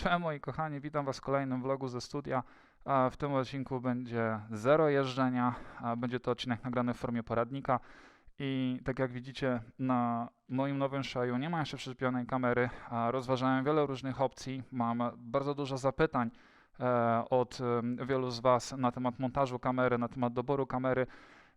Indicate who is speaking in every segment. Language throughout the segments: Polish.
Speaker 1: Cześć moi kochani, witam was w kolejnym vlogu ze studia. W tym odcinku będzie zero jeżdżenia, będzie to odcinek nagrany w formie poradnika. I tak jak widzicie na moim nowym Shaju nie ma jeszcze przyczepionej kamery, rozważałem wiele różnych opcji. Mam bardzo dużo zapytań e, od wielu z was na temat montażu kamery, na temat doboru kamery.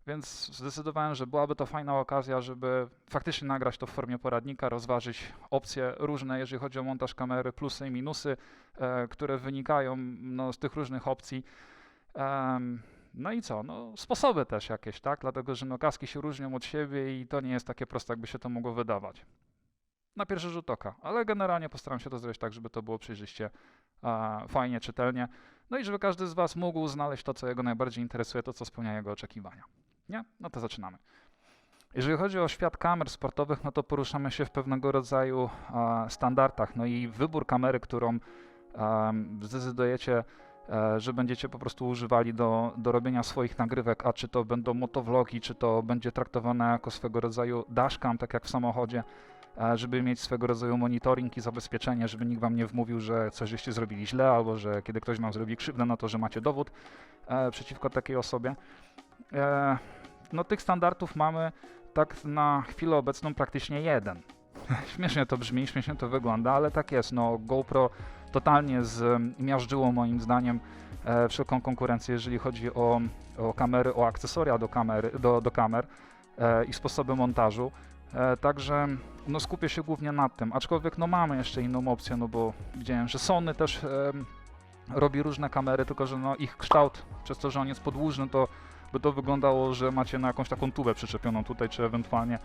Speaker 1: Więc zdecydowałem, że byłaby to fajna okazja, żeby faktycznie nagrać to w formie poradnika, rozważyć opcje różne, jeżeli chodzi o montaż kamery, plusy i minusy, e, które wynikają no, z tych różnych opcji. No i co? No, sposoby też jakieś, tak? Dlatego, że no, kaski się różnią od siebie i to nie jest takie proste, jakby się to mogło wydawać. Na pierwszy rzut oka, ale generalnie postaram się to zrobić tak, żeby to było przejrzyście, a, fajnie, czytelnie. No i żeby każdy z Was mógł znaleźć to, co jego najbardziej interesuje, to, co spełnia jego oczekiwania. Nie? No to zaczynamy. Jeżeli chodzi o świat kamer sportowych, no to poruszamy się w pewnego rodzaju e, standardach. No i wybór kamery, którą em, zdecydujecie, e, że będziecie po prostu używali do, do robienia swoich nagrywek, a czy to będą motovlogi, czy to będzie traktowane jako swego rodzaju dashcam, tak jak w samochodzie, e, żeby mieć swego rodzaju monitoring i zabezpieczenie, żeby nikt wam nie wmówił, że coś żeście zrobili źle, albo że kiedy ktoś wam zrobi krzywdę, no to że macie dowód e, przeciwko takiej osobie. E, no tych standardów mamy tak na chwilę obecną praktycznie jeden. śmiesznie to brzmi, śmiesznie to wygląda, ale tak jest. No GoPro totalnie zmiażdżyło moim zdaniem e, wszelką konkurencję, jeżeli chodzi o, o kamery, o akcesoria do, kamery, do, do kamer e, i sposoby montażu. E, także no skupię się głównie nad tym, aczkolwiek no mamy jeszcze inną opcję, no bo widziałem, że Sony też em, robi różne kamery, tylko że no ich kształt, przez to, że on jest podłużny, to by to wyglądało, że macie na jakąś taką tubę przyczepioną tutaj, czy ewentualnie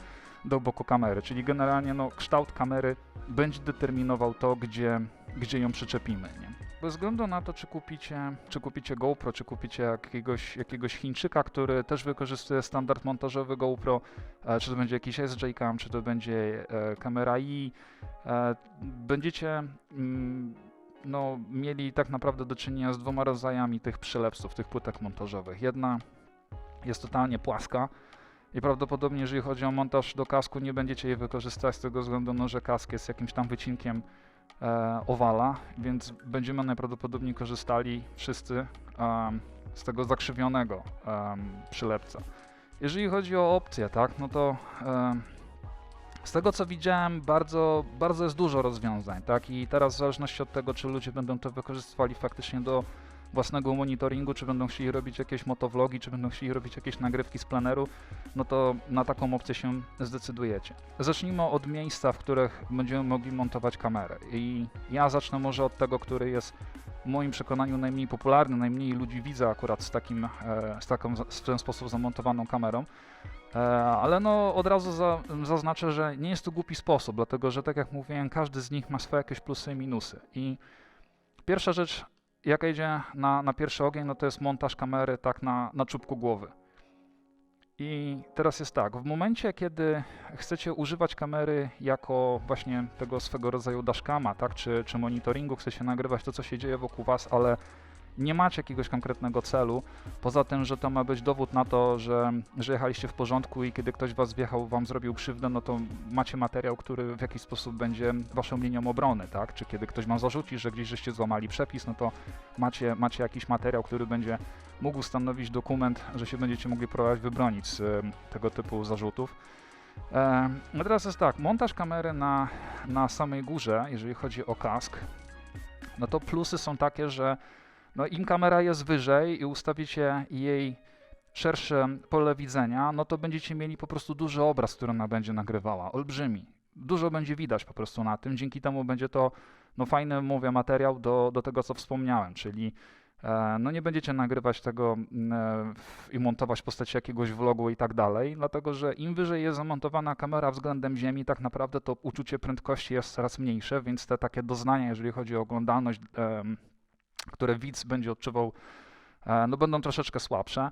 Speaker 1: do boku kamery. Czyli generalnie no, kształt kamery będzie determinował to, gdzie, gdzie ją przyczepimy. Nie? Bez względu na to, czy kupicie, czy kupicie GoPro, czy kupicie jakiegoś, jakiegoś Chińczyka, który też wykorzystuje standard montażowy GoPro, e, czy to będzie jakiś SJ-Cam, czy to będzie e, kamera i e, będziecie mm, no, mieli tak naprawdę do czynienia z dwoma rodzajami tych przylepców, tych płytek montażowych. Jedna jest totalnie płaska i prawdopodobnie jeżeli chodzi o montaż do kasku nie będziecie jej wykorzystać z tego względu, no, że kask jest jakimś tam wycinkiem e, owala, więc będziemy najprawdopodobniej korzystali wszyscy em, z tego zakrzywionego em, przylepca. Jeżeli chodzi o opcje, tak, no to em, z tego co widziałem, bardzo, bardzo jest dużo rozwiązań, tak? I teraz w zależności od tego, czy ludzie będą to wykorzystywali faktycznie do własnego monitoringu, czy będą chcieli robić jakieś motovlogi, czy będą chcieli robić jakieś nagrywki z planeru, no to na taką opcję się zdecydujecie. Zacznijmy od miejsca, w których będziemy mogli montować kamerę. I ja zacznę może od tego, który jest w moim przekonaniu najmniej popularny, najmniej ludzi widzę akurat z takim, e, z taką w ten sposób zamontowaną kamerą. E, Ale no od razu za, zaznaczę, że nie jest to głupi sposób, dlatego że tak jak mówiłem, każdy z nich ma swoje jakieś plusy i minusy. I pierwsza rzecz, jaka idzie na, na pierwszy ogień, no to jest montaż kamery tak na, na czubku głowy. I teraz jest tak, w momencie, kiedy chcecie używać kamery jako właśnie tego swego rodzaju dashcama, tak, czy, czy monitoringu, chcecie nagrywać to, co się dzieje wokół was, ale nie macie jakiegoś konkretnego celu, poza tym, że to ma być dowód na to, że, że jechaliście w porządku i kiedy ktoś was wjechał, wam zrobił krzywdę, no to macie materiał, który w jakiś sposób będzie waszą linią obrony, tak? Czy kiedy ktoś wam zarzuci, że gdzieś żeście złamali przepis, no to macie, macie jakiś materiał, który będzie mógł stanowić dokument, że się będziecie mogli próbować wybronić z em, tego typu zarzutów. E, no teraz jest tak, montaż kamery na, na samej górze, jeżeli chodzi o kask, no to plusy są takie, że no im kamera jest wyżej i ustawicie jej szersze pole widzenia, no to będziecie mieli po prostu duży obraz, który ona będzie nagrywała, olbrzymi. Dużo będzie widać po prostu na tym, dzięki temu będzie to no fajny, mówię, materiał do, do tego, co wspomniałem, czyli e, no nie będziecie nagrywać tego e, i montować w postaci jakiegoś vlogu i tak dalej, dlatego że im wyżej jest zamontowana kamera względem ziemi, tak naprawdę to uczucie prędkości jest coraz mniejsze, więc te takie doznania, jeżeli chodzi o oglądalność, które widz będzie odczuwał, e, no będą troszeczkę słabsze.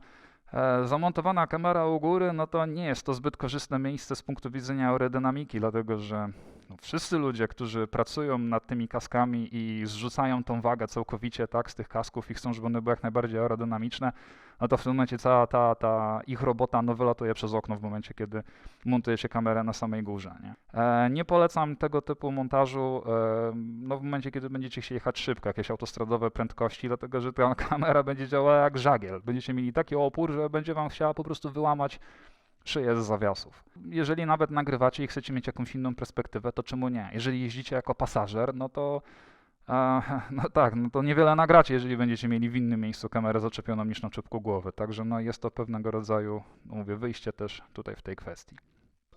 Speaker 1: E, Zamontowana kamera u góry, no to nie jest to zbyt korzystne miejsce z punktu widzenia aerodynamiki, dlatego że no, wszyscy ludzie, którzy pracują nad tymi kaskami i zrzucają tą wagę całkowicie tak, z tych kasków i chcą, żeby one były jak najbardziej aerodynamiczne, no to w tym momencie cała ta, ta ich robota no, wylatuje przez okno w momencie, kiedy montuje się kamerę na samej górze. Nie, e, nie polecam tego typu montażu e, no, w momencie, kiedy będziecie chcieli jechać szybko, jakieś autostradowe prędkości, dlatego że ta kamera będzie działała jak żagiel. Będziecie mieli taki opór, że będzie wam chciała po prostu wyłamać szyję z zawiasów. Jeżeli nawet nagrywacie i chcecie mieć jakąś inną perspektywę, to czemu nie? Jeżeli jeździcie jako pasażer, no to no tak, no to niewiele nagracie, jeżeli będziecie mieli w innym miejscu kamerę zaczepioną niż na czubku głowy. Także no jest to pewnego rodzaju, no mówię, wyjście też tutaj w tej kwestii.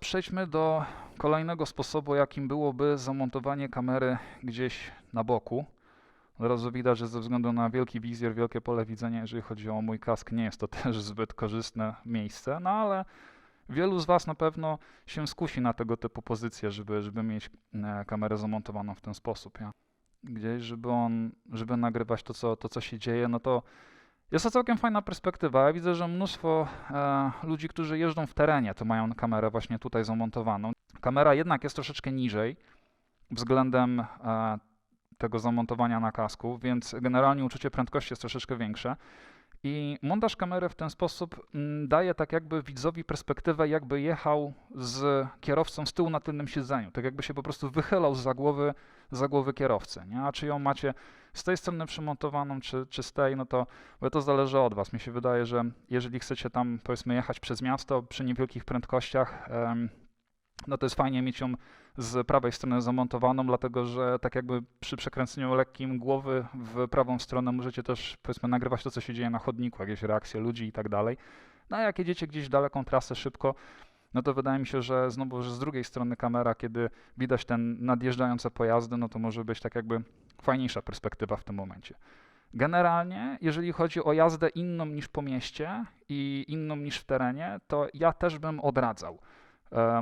Speaker 1: Przejdźmy do kolejnego sposobu, jakim byłoby zamontowanie kamery gdzieś na boku. Od razu widać, że ze względu na wielki wizjer, wielkie pole widzenia, jeżeli chodzi o mój kask, nie jest to też zbyt korzystne miejsce, no ale wielu z Was na pewno się skusi na tego typu pozycje, żeby, żeby mieć e, kamerę zamontowaną w ten sposób. Ja. Gdzieś, żeby on, żeby nagrywać to co, to, co się dzieje, no to jest to całkiem fajna perspektywa. Ja widzę, że mnóstwo e, ludzi, którzy jeżdżą w terenie, to mają kamerę właśnie tutaj zamontowaną. Kamera jednak jest troszeczkę niżej względem e, tego zamontowania na kasku, więc generalnie uczucie prędkości jest troszeczkę większe. I montaż kamery w ten sposób mm, daje tak jakby widzowi perspektywę, jakby jechał z kierowcą z tyłu na tylnym siedzeniu, tak jakby się po prostu wychylał za głowy, za głowy kierowcy. Nie? A czy ją macie z tej strony przymontowaną, czy, czy z tej, no to, bo to zależy od Was. Mi się wydaje, że jeżeli chcecie tam powiedzmy jechać przez miasto przy niewielkich prędkościach, no to jest fajnie mieć ją z prawej strony zamontowaną, dlatego że tak jakby przy przekręceniu lekkim głowy w prawą stronę możecie też powiedzmy nagrywać to, co się dzieje na chodniku, jakieś reakcje ludzi i tak dalej. No a jak jedziecie gdzieś daleką trasę szybko, no to wydaje mi się, że znowu, że z drugiej strony kamera, kiedy widać ten nadjeżdżające pojazdy, no to może być tak jakby fajniejsza perspektywa w tym momencie. Generalnie, jeżeli chodzi o jazdę inną niż po mieście i inną niż w terenie, to ja też bym odradzał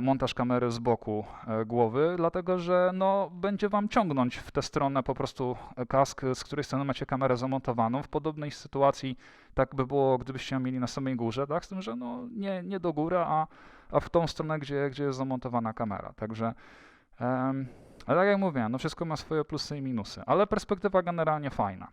Speaker 1: montaż kamery z boku e, głowy, dlatego że no, będzie wam ciągnąć w tę stronę po prostu kask, z której strony macie kamerę zamontowaną. W podobnej sytuacji tak by było, gdybyście ją mieli na samej górze, tak? Z tym, że no, nie, nie do góry, a, a w tą stronę, gdzie, gdzie jest zamontowana kamera. Także em, ale tak jak mówiłem, no wszystko ma swoje plusy i minusy, ale perspektywa generalnie fajna.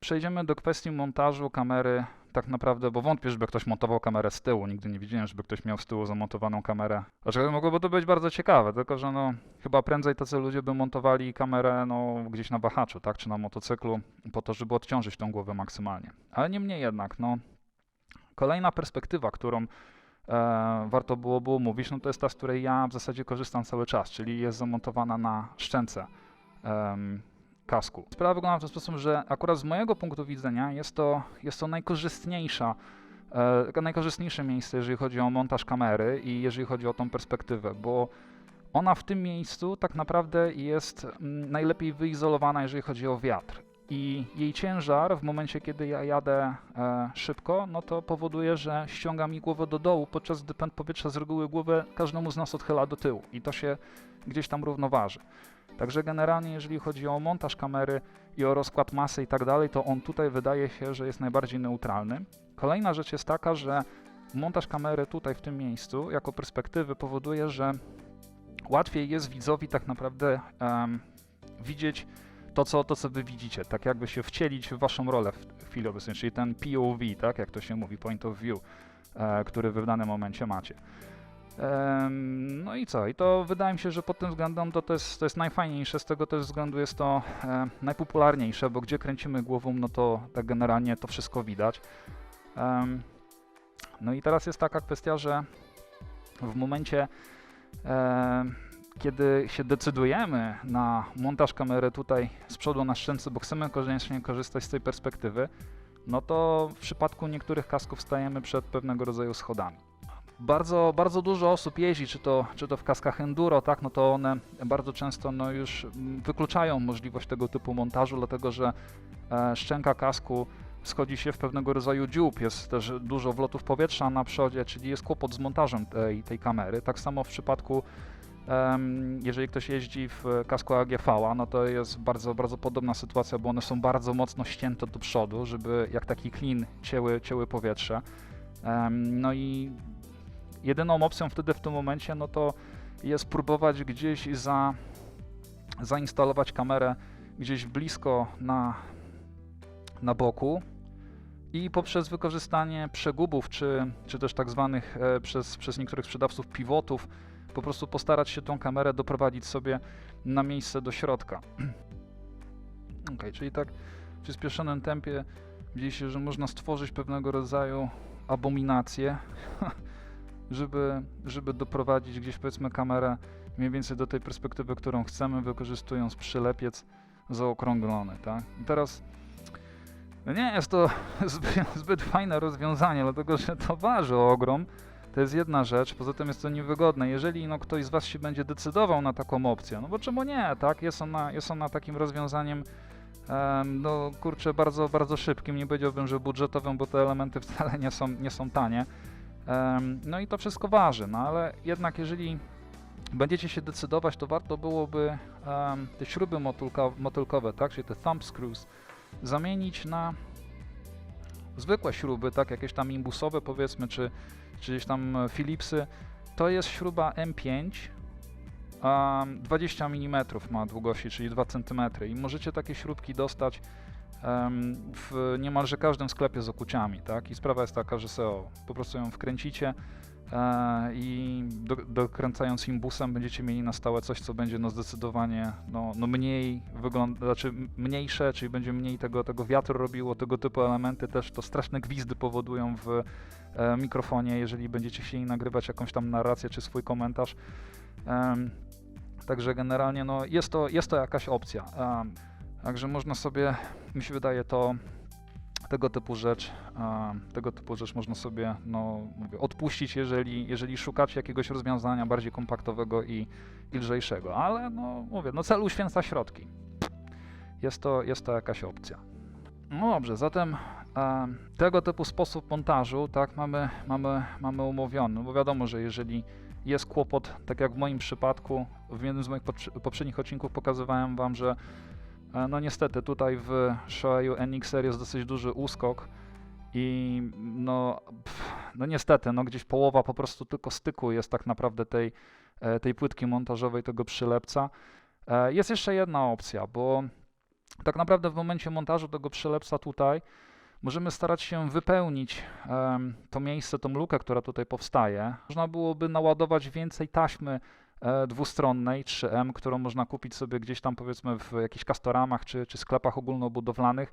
Speaker 1: Przejdziemy do kwestii montażu kamery tak naprawdę, bo wątpię, żeby ktoś montował kamerę z tyłu. Nigdy nie widziałem, żeby ktoś miał z tyłu zamontowaną kamerę. Aczkolwiek mogłoby to być bardzo ciekawe, tylko że no, chyba prędzej tacy ludzie by montowali kamerę no, gdzieś na wahaczu, tak, czy na motocyklu, po to, żeby odciążyć tą głowę maksymalnie. Ale niemniej jednak, no, kolejna perspektywa, którą e, warto byłoby omówić, no to jest ta, z której ja w zasadzie korzystam cały czas, czyli jest zamontowana na szczęce kasku. Sprawa wygląda w ten sposób, że akurat z mojego punktu widzenia jest to, jest to najkorzystniejsza, e, najkorzystniejsze miejsce, jeżeli chodzi o montaż kamery i jeżeli chodzi o tą perspektywę, bo ona w tym miejscu tak naprawdę jest mm, najlepiej wyizolowana, jeżeli chodzi o wiatr. I jej ciężar w momencie, kiedy ja jadę e, szybko, no to powoduje, że ściąga mi głowę do dołu, podczas gdy pęd powietrza z reguły głowę każdemu z nas odchyla do tyłu i to się gdzieś tam równoważy. Także generalnie, jeżeli chodzi o montaż kamery i o rozkład masy i tak dalej, to on tutaj wydaje się, że jest najbardziej neutralny. Kolejna rzecz jest taka, że montaż kamery tutaj w tym miejscu jako perspektywy powoduje, że łatwiej jest widzowi tak naprawdę em, widzieć to co, to, co wy widzicie, tak jakby się wcielić w waszą rolę w chwili obecnej, czyli ten POV, tak jak to się mówi, point of view, e, który wy w danym momencie macie. No i co? I to wydaje mi się, że pod tym względem to, to, jest, to jest najfajniejsze, z tego też względu jest to e, najpopularniejsze, bo gdzie kręcimy głową, no to tak generalnie to wszystko widać. Em, No i teraz jest taka kwestia, że w momencie, e, kiedy się decydujemy na montaż kamery tutaj z przodu na szczęce, bo chcemy koniecznie korzystać z tej perspektywy, no to w przypadku niektórych kasków stajemy przed pewnego rodzaju schodami bardzo, bardzo dużo osób jeździ, czy to, czy to w kaskach enduro, tak, no to one bardzo często no, już wykluczają możliwość tego typu montażu, dlatego że e, szczęka kasku schodzi się w pewnego rodzaju dziób, jest też dużo wlotów powietrza na przodzie, czyli jest kłopot z montażem tej, tej kamery. Tak samo w przypadku jeżeli ktoś jeździ w kasku AGV, no to jest bardzo, bardzo podobna sytuacja, bo one są bardzo mocno ścięte do przodu, żeby jak taki klin cięły, cięły powietrze. No i jedyną opcją wtedy w tym momencie, no to jest próbować gdzieś za, zainstalować kamerę gdzieś blisko na, na boku i poprzez wykorzystanie przegubów, czy, czy też tak zwanych e, przez, przez niektórych sprzedawców pivotów, po prostu postarać się tą kamerę doprowadzić sobie na miejsce do środka. ok, czyli tak w przyspieszonym tempie widzieliście, że można stworzyć pewnego rodzaju abominację, żeby, żeby doprowadzić gdzieś powiedzmy kamerę mniej więcej do tej perspektywy, którą chcemy, wykorzystując przylepiec zaokrąglony, tak? I teraz no nie jest to zbyt, zbyt fajne rozwiązanie, dlatego że to waży ogrom, to jest jedna rzecz, poza tym jest to niewygodne. Jeżeli no, ktoś z Was się będzie decydował na taką opcję, no bo czemu nie, tak? Jest ona, jest ona takim rozwiązaniem, em, no kurczę, bardzo, bardzo szybkim, nie powiedziałbym, że budżetowym, bo te elementy wcale nie są, nie są tanie. No i to wszystko waży, no ale jednak jeżeli będziecie się decydować, to warto byłoby te śruby motylkowe, tak, czyli te thumb screws, zamienić na zwykłe śruby, tak, jakieś tam imbusowe powiedzmy, czy, czy gdzieś tam Philipsy. To jest śruba M5, um, 20 mm ma długości, czyli 2 cm i możecie takie śrubki dostać w niemalże każdym sklepie z okuciami, tak? I sprawa jest taka, że sobie o, po prostu ją wkręcicie e, i do, dokręcając imbusem będziecie mieli na stałe coś, co będzie no zdecydowanie no, no mniej wygląda, znaczy mniejsze, czyli będzie mniej tego, tego wiatru robiło, tego typu elementy też to straszne gwizdy powodują w e, mikrofonie, jeżeli będziecie chcieli nagrywać jakąś tam narrację czy swój komentarz. Em, Także generalnie no, jest, to, jest to jakaś opcja. Em, Także można sobie, mi się wydaje, to tego typu rzecz, tego typu rzecz można sobie no, mówię, odpuścić, jeżeli, jeżeli szukacie jakiegoś rozwiązania bardziej kompaktowego i, i lżejszego. Ale no mówię, no cel uświęca środki. Jest to, jest to jakaś opcja. No dobrze, zatem em, tego typu sposób montażu, tak, mamy, mamy, mamy umówiony, bo wiadomo, że jeżeli jest kłopot, tak jak w moim przypadku, w jednym z moich poprze- poprzednich odcinków pokazywałem Wam, że no niestety tutaj w Shoeiu NXR jest dosyć duży uskok i no, pff, no niestety, no gdzieś połowa po prostu tylko styku jest tak naprawdę tej, e, tej płytki montażowej, tego przylepca. E, Jest jeszcze jedna opcja, bo tak naprawdę w momencie montażu tego przylepca tutaj możemy starać się wypełnić to miejsce, tą lukę, która tutaj powstaje. Można byłoby naładować więcej taśmy e, dwustronnej 3M, którą można kupić sobie gdzieś tam powiedzmy w jakichś kastoramach czy, czy sklepach ogólnobudowlanych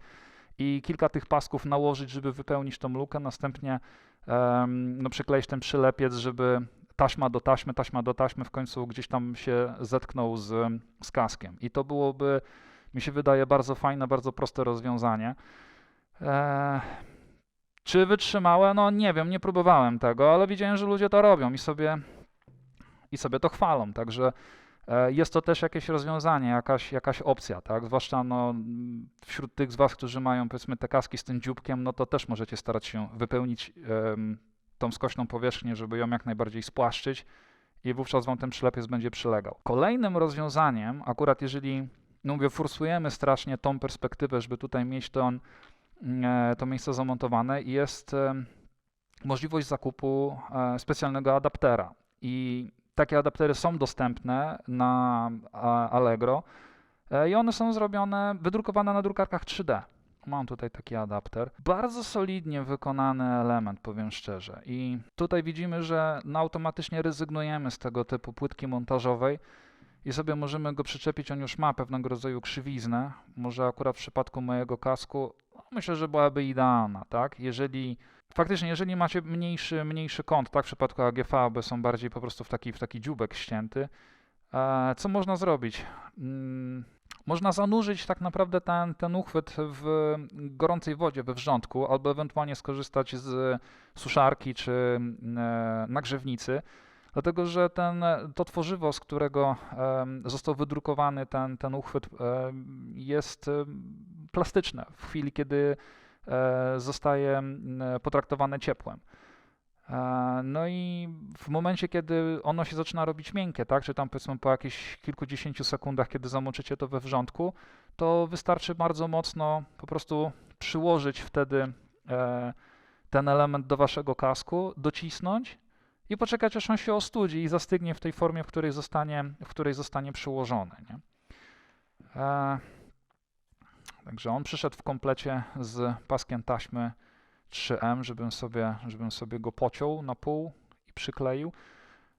Speaker 1: i kilka tych pasków nałożyć, żeby wypełnić tą lukę, następnie em, no, przykleić ten przylepiec, żeby taśma do taśmy, taśma do taśmy w końcu gdzieś tam się zetknął z, z kaskiem. I to byłoby, mi się wydaje, bardzo fajne, bardzo proste rozwiązanie. Eee, czy wytrzymałe? No nie wiem, nie próbowałem tego, ale widziałem, że ludzie to robią i sobie, i sobie to chwalą, także e, jest to też jakieś rozwiązanie, jakaś, jakaś opcja, tak? Zwłaszcza no, wśród tych z Was, którzy mają powiedzmy te kaski z tym dzióbkiem, no to też możecie starać się wypełnić em, tą skośną powierzchnię, żeby ją jak najbardziej spłaszczyć i wówczas Wam ten przylepiec będzie przylegał. Kolejnym rozwiązaniem, akurat jeżeli, no mówię, forsujemy strasznie tą perspektywę, żeby tutaj mieć ten e, to miejsce zamontowane jest możliwość zakupu e, specjalnego adaptera. I takie adaptery są dostępne na Allegro e, i one są zrobione, wydrukowane na drukarkach 3D. Mam tutaj taki adapter. Bardzo solidnie wykonany element, powiem szczerze. I tutaj widzimy, że no automatycznie rezygnujemy z tego typu płytki montażowej i sobie możemy go przyczepić. On już ma pewnego rodzaju krzywiznę. Może akurat w przypadku mojego kasku no, myślę, że byłaby idealna, tak? Jeżeli faktycznie, jeżeli macie mniejszy, mniejszy kąt, tak? W przypadku AGV, bo są bardziej po prostu w taki, w taki dzióbek ścięty, e, co można zrobić? Mm, można zanurzyć tak naprawdę ten, ten uchwyt w gorącej wodzie we wrzątku, albo ewentualnie skorzystać z suszarki czy e, nagrzewnicy. Dlatego, że ten, to tworzywo, z którego został wydrukowany ten, ten uchwyt, em, jest plastyczne w chwili, kiedy e, zostaje m, potraktowane ciepłem. E, No i w momencie, kiedy ono się zaczyna robić miękkie, tak, czy tam powiedzmy po jakichś kilkudziesięciu sekundach, kiedy zamoczycie to we wrzątku, to wystarczy bardzo mocno po prostu przyłożyć wtedy e, ten element do waszego kasku, docisnąć i poczekać, aż on się ostudzi i zastygnie w tej formie, w której zostanie, w której zostanie przyłożony. Nie? Także on przyszedł w komplecie z paskiem taśmy 3M, żebym sobie, żebym sobie go pociął na pół i przykleił.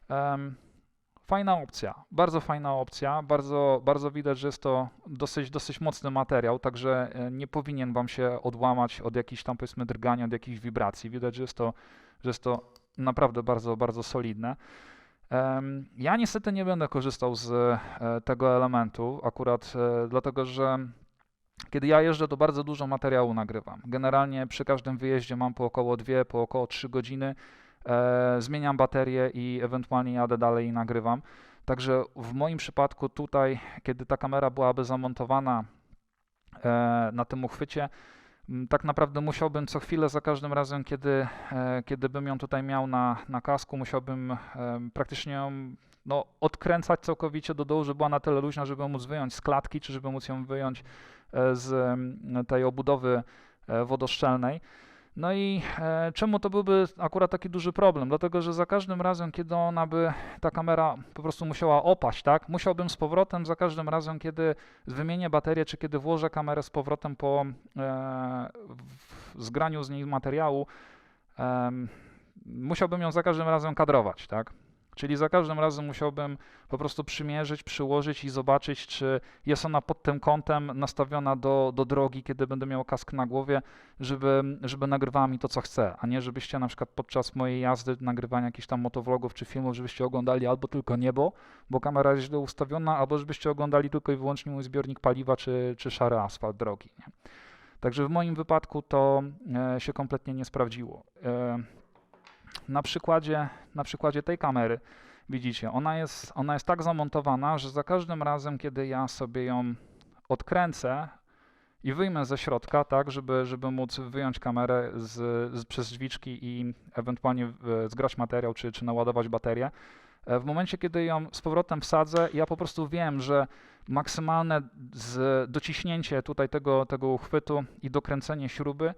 Speaker 1: Em, Fajna opcja, bardzo fajna opcja, bardzo, bardzo widać, że jest to dosyć, dosyć mocny materiał, także e, nie powinien Wam się odłamać od jakichś tam powiedzmy drgania, od jakichś wibracji. Widać, że jest to, że jest to naprawdę bardzo, bardzo solidne. Ja niestety nie będę korzystał z e, tego elementu, akurat e, dlatego, że kiedy ja jeżdżę, to bardzo dużo materiału nagrywam. Generalnie przy każdym wyjeździe mam po około 2, po około 3 godziny. E, zmieniam baterię i ewentualnie jadę dalej i nagrywam. Także w moim przypadku tutaj, kiedy ta kamera byłaby zamontowana e, na tym uchwycie, tak naprawdę musiałbym co chwilę, za każdym razem, kiedy, e, kiedy bym ją tutaj miał na, na kasku, musiałbym em, praktycznie ją no, odkręcać całkowicie do dołu, żeby była na tyle luźna, żeby móc wyjąć z klatki, czy żeby móc ją wyjąć e, z em, tej obudowy e, wodoszczelnej. No i e, czemu to byłby akurat taki duży problem? Dlatego, że za każdym razem, kiedy ona by, ta kamera po prostu musiała opaść, tak? Musiałbym z powrotem za każdym razem, kiedy wymienię baterię, czy kiedy włożę kamerę z powrotem po e, zgraniu z niej materiału, em, musiałbym ją za każdym razem kadrować, tak? Czyli za każdym razem musiałbym po prostu przymierzyć, przyłożyć i zobaczyć, czy jest ona pod tym kątem nastawiona do, do drogi, kiedy będę miał kask na głowie, żeby, żeby nagrywała mi to, co chcę, a nie żebyście na przykład podczas mojej jazdy, nagrywania jakichś tam motovlogów czy filmów, żebyście oglądali albo tylko niebo, bo kamera jest źle ustawiona, albo żebyście oglądali tylko i wyłącznie mój zbiornik paliwa czy, czy szary asfalt drogi. Nie? Także w moim wypadku to e, się kompletnie nie sprawdziło. Na przykładzie, na przykładzie tej kamery. Widzicie, ona jest, ona jest tak zamontowana, że za każdym razem, kiedy ja sobie ją odkręcę i wyjmę ze środka, tak, żeby, żeby móc wyjąć kamerę z, z, przez drzwiczki i ewentualnie e, zgrać materiał czy, czy naładować baterię, e, w momencie, kiedy ją z powrotem wsadzę, ja po prostu wiem, że maksymalne z, dociśnięcie tutaj tego, tego uchwytu i dokręcenie śruby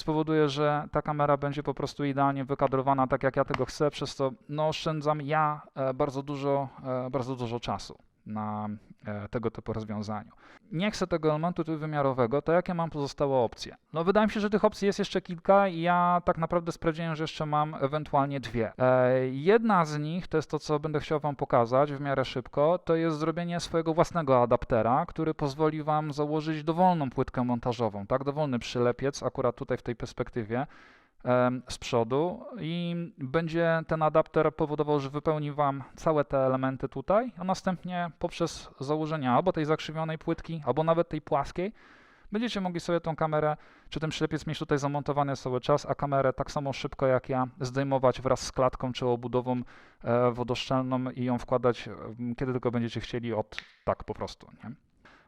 Speaker 1: spowoduje, że ta kamera będzie po prostu idealnie wykadrowana tak, jak ja tego chcę, przez to no, oszczędzam ja e, bardzo dużo, e, bardzo dużo czasu na e, tego typu rozwiązaniu. Nie chcę tego elementu trójwymiarowego, to jakie mam pozostałe opcje? No wydaje mi się, że tych opcji jest jeszcze kilka i ja tak naprawdę sprawdziłem, że jeszcze mam ewentualnie dwie. E, jedna z nich, to jest to, co będę chciał Wam pokazać w miarę szybko, to jest zrobienie swojego własnego adaptera, który pozwoli Wam założyć dowolną płytkę montażową, tak, dowolny przylepiec, akurat tutaj w tej perspektywie, z przodu i będzie ten adapter powodował, że wypełni Wam całe te elementy tutaj, a następnie poprzez założenie albo tej zakrzywionej płytki, albo nawet tej płaskiej, będziecie mogli sobie tą kamerę, czy ten przylepiec mieć tutaj zamontowany cały czas, a kamerę tak samo szybko jak ja zdejmować wraz z klatką czy obudową e, wodoszczelną i ją wkładać, em, kiedy tylko będziecie chcieli, od tak po prostu. Nie?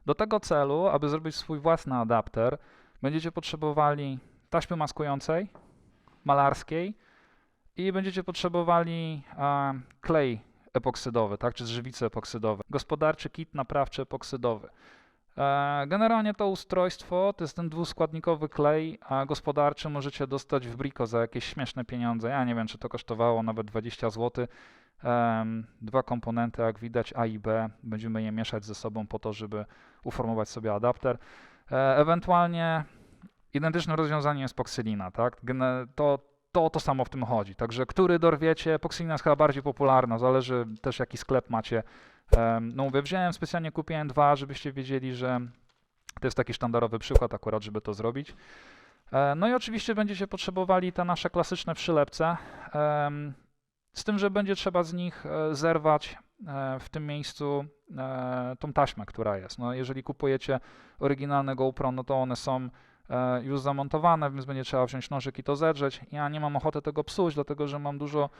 Speaker 1: Do tego celu, aby zrobić swój własny adapter, będziecie potrzebowali taśmy maskującej, malarskiej i będziecie potrzebowali e, klej epoksydowy, tak, czy żywice epoksydowe, gospodarczy kit naprawczy epoksydowy. E, generalnie to ustrojstwo to jest ten dwuskładnikowy klej, a gospodarczy możecie dostać w Brico za jakieś śmieszne pieniądze. Ja nie wiem, czy to kosztowało nawet 20 zł. Em, dwa komponenty, jak widać, A i B. Będziemy je mieszać ze sobą po to, żeby uformować sobie adapter. E, ewentualnie identycznym rozwiązaniem jest poksylina, tak? To, to, to samo w tym chodzi. Także który dorwiecie, poksylina jest chyba bardziej popularna, zależy też jaki sklep macie. No mówię, wziąłem specjalnie, kupiłem dwa, żebyście wiedzieli, że to jest taki sztandarowy przykład akurat, żeby to zrobić. E, No i oczywiście będziecie potrzebowali te nasze klasyczne przylepce, z tym, że będzie trzeba z nich e, zerwać e, w tym miejscu tą taśmę, która jest. No jeżeli kupujecie oryginalne GoPro, no to one są już zamontowane, więc będzie trzeba wziąć nożyk i to zedrzeć. Ja nie mam ochoty tego psuć, dlatego że mam dużo,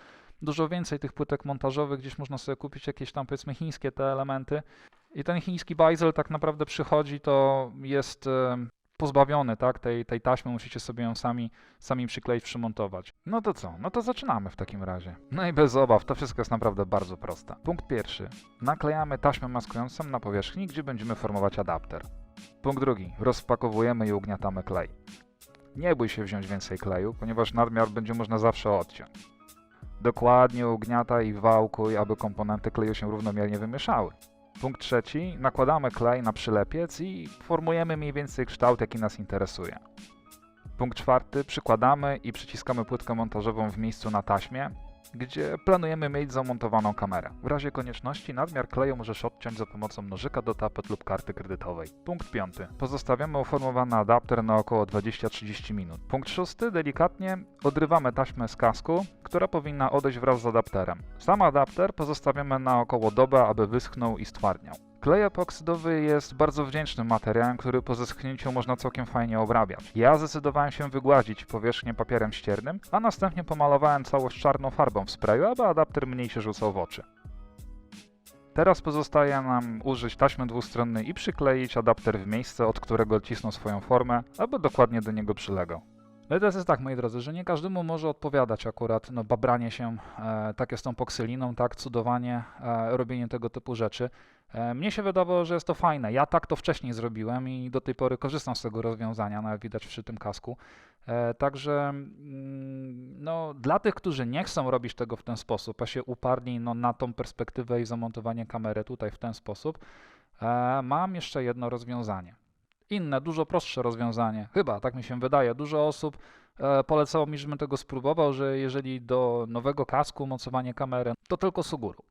Speaker 1: dużo więcej tych płytek montażowych, gdzieś można sobie kupić jakieś tam powiedzmy chińskie te elementy. I ten chiński bajzel tak naprawdę przychodzi, to jest e, pozbawiony tak, tej, tej taśmy, musicie sobie ją sami, sami przykleić, przymontować. No to co? No to zaczynamy w takim razie. No i bez obaw, to wszystko jest naprawdę bardzo proste. Punkt pierwszy. Naklejamy taśmę maskującą na powierzchni, gdzie będziemy formować adapter. Punkt drugi. Rozpakowujemy i ugniatamy klej. Nie bój się wziąć więcej kleju, ponieważ nadmiar będzie można zawsze odciąć. Dokładnie ugniataj i wałkuj, aby komponenty kleju się równomiernie wymieszały. Punkt trzeci. Nakładamy klej na przylepiec i formujemy mniej więcej kształt, jaki nas interesuje. Punkt czwarty. Przykładamy i przyciskamy płytkę montażową w miejscu na taśmie, gdzie planujemy mieć zamontowaną kamerę. W razie konieczności nadmiar kleju możesz odciąć za pomocą nożyka do tapet lub karty kredytowej. Punkt piąty. Pozostawiamy uformowany adapter na około 20-30 minut. Punkt szósty. Delikatnie odrywamy taśmę z kasku, która powinna odejść wraz z adapterem. Sam adapter pozostawiamy na około dobę, aby wyschnął i stwardniał. Klej epoksydowy jest bardzo wdzięcznym materiałem, który po zeschnięciu można całkiem fajnie obrabiać. Ja zdecydowałem się wygładzić powierzchnię papierem ściernym, a następnie pomalowałem całość czarną farbą w sprayu, aby adapter mniej się rzucał w oczy. Teraz pozostaje nam użyć taśmy dwustronnej i przykleić adapter w miejsce, od którego odcisnął swoją formę, aby dokładnie do niego przylegał. I teraz jest tak, moi drodzy, że nie każdemu może odpowiadać akurat no, babranie się, e, tak jest tą poksyliną, tak, cudowanie, e, robienie tego typu rzeczy. E, mnie się wydawało, że jest to fajne. Ja tak to wcześniej zrobiłem i do tej pory korzystam z tego rozwiązania, nawet widać przy tym kasku. E, także mm, no, dla tych, którzy nie chcą robić tego w ten sposób, a się uparli no, na tą perspektywę i zamontowanie kamery tutaj w ten sposób, e, mam jeszcze jedno rozwiązanie inne, dużo prostsze rozwiązanie. Chyba, tak mi się wydaje. Dużo osób e, polecało mi, żebym tego spróbował, że jeżeli do nowego kasku mocowanie kamery, to tylko Suguru.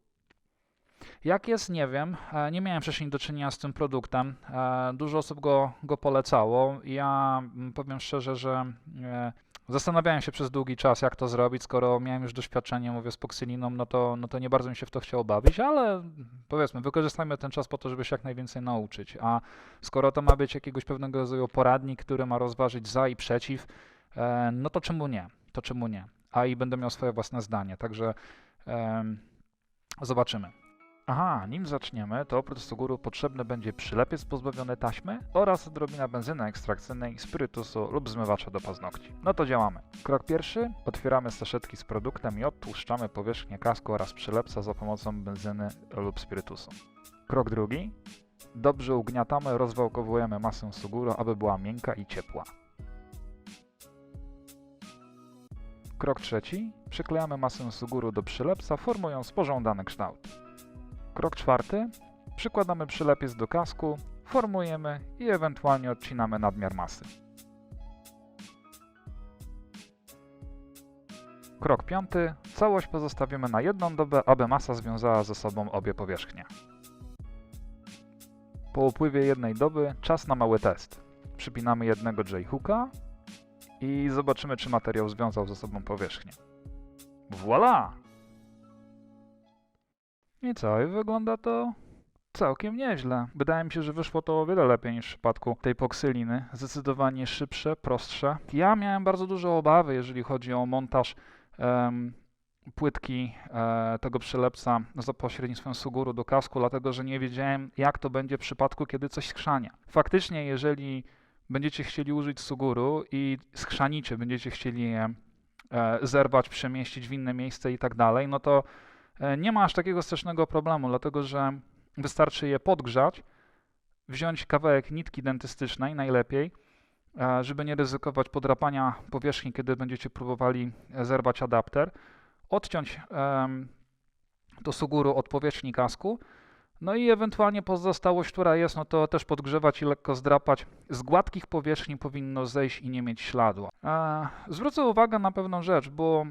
Speaker 1: Jak jest, nie wiem. E, nie miałem wcześniej do czynienia z tym produktem. E, dużo osób go, go polecało. Ja mm, powiem szczerze, że e, Zastanawiałem się przez długi czas, jak to zrobić, skoro miałem już doświadczenie, mówię, z poksyliną, no to, no to nie bardzo mi się w to chciało bawić, ale powiedzmy, wykorzystajmy ten czas po to, żeby się jak najwięcej nauczyć. A skoro to ma być jakiegoś pewnego rodzaju poradnik, który ma rozważyć za i przeciw, no to czemu nie? To czemu nie? A i będę miał swoje własne zdanie, także zobaczymy. Aha, nim zaczniemy, to oprócz Suguru potrzebny będzie przylepiec pozbawiony taśmy oraz odrobina benzyny ekstrakcyjnej, spirytusu lub zmywacza do paznokci. No to działamy. Krok pierwszy. Otwieramy saszetki z produktem i odtłuszczamy powierzchnię kasku oraz przylepca za pomocą benzyny lub spirytusu. Krok drugi. Dobrze ugniatamy, rozwałkowujemy masę Suguru, aby była miękka i ciepła. Krok trzeci. Przyklejamy masę Suguru do przylepca, formując pożądany kształt. Krok czwarty. Przykładamy przylepiec do kasku, formujemy i ewentualnie odcinamy nadmiar masy. Krok piąty. Całość pozostawimy na jedną dobę, aby masa związała ze sobą obie powierzchnie. Po upływie jednej doby czas na mały test. Przypinamy jednego J-hooka i zobaczymy, czy materiał związał ze sobą powierzchnię. Voila! I co? I wygląda to całkiem nieźle. Wydaje mi się, że wyszło to o wiele lepiej niż w przypadku tej poksyliny. Zdecydowanie szybsze, prostsze. Ja miałem bardzo duże obawy, jeżeli chodzi o montaż um, płytki e, tego przylepca za pośrednictwem Suguru do kasku, dlatego że nie wiedziałem, jak to będzie w przypadku, kiedy coś skrzania. Faktycznie, jeżeli będziecie chcieli użyć Suguru i skrzanicie, będziecie chcieli je e, zerwać, przemieścić w inne miejsce i tak dalej, no to nie ma aż takiego strasznego problemu, dlatego że wystarczy je podgrzać, wziąć kawałek nitki dentystycznej najlepiej, e, żeby nie ryzykować podrapania powierzchni, kiedy będziecie próbowali zerwać adapter, odciąć to suguru od powierzchni kasku, no i ewentualnie pozostałość, która jest, no to też podgrzewać i lekko zdrapać. Z gładkich powierzchni powinno zejść i nie mieć śladu. E, zwrócę uwagę na pewną rzecz, bo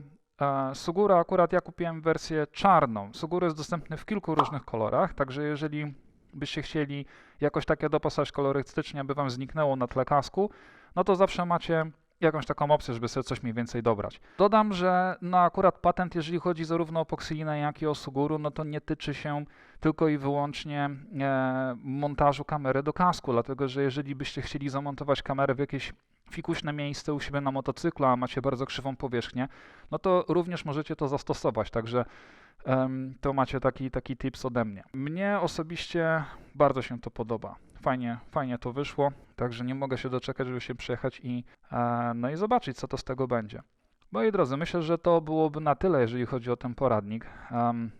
Speaker 1: Sugura akurat ja kupiłem wersję czarną. Sugura jest dostępny w kilku różnych kolorach, także jeżeli byście chcieli jakoś takie dopasować kolorystycznie, aby wam zniknęło na tle kasku, no to zawsze macie jakąś taką opcję, żeby sobie coś mniej więcej dobrać. Dodam, że no akurat patent, jeżeli chodzi zarówno o poksylinę, jak i o Suguru, no to nie tyczy się tylko i wyłącznie e, montażu kamery do kasku, dlatego że jeżeli byście chcieli zamontować kamerę w jakieś fikuśne miejsce u siebie na motocyklu, a macie bardzo krzywą powierzchnię, no to również możecie to zastosować, także um, to macie taki, taki tips ode mnie. Mnie osobiście bardzo się to podoba. Fajnie, fajnie to wyszło, także nie mogę się doczekać, żeby się przejechać i, e, no i zobaczyć, co to z tego będzie. Moi drodzy, myślę, że to byłoby na tyle, jeżeli chodzi o ten poradnik. Um,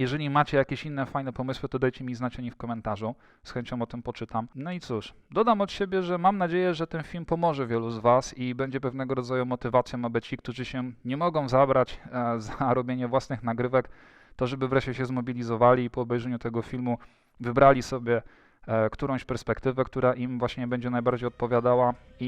Speaker 1: Jeżeli macie jakieś inne fajne pomysły, to dajcie mi znać o nich w komentarzu. Z chęcią o tym poczytam. No i cóż, dodam od siebie, że mam nadzieję, że ten film pomoże wielu z Was i będzie pewnego rodzaju motywacją, aby ci, którzy się nie mogą zabrać e, za robienie własnych nagrywek, to żeby wreszcie się zmobilizowali i po obejrzeniu tego filmu wybrali sobie e, którąś perspektywę, która im właśnie będzie najbardziej odpowiadała i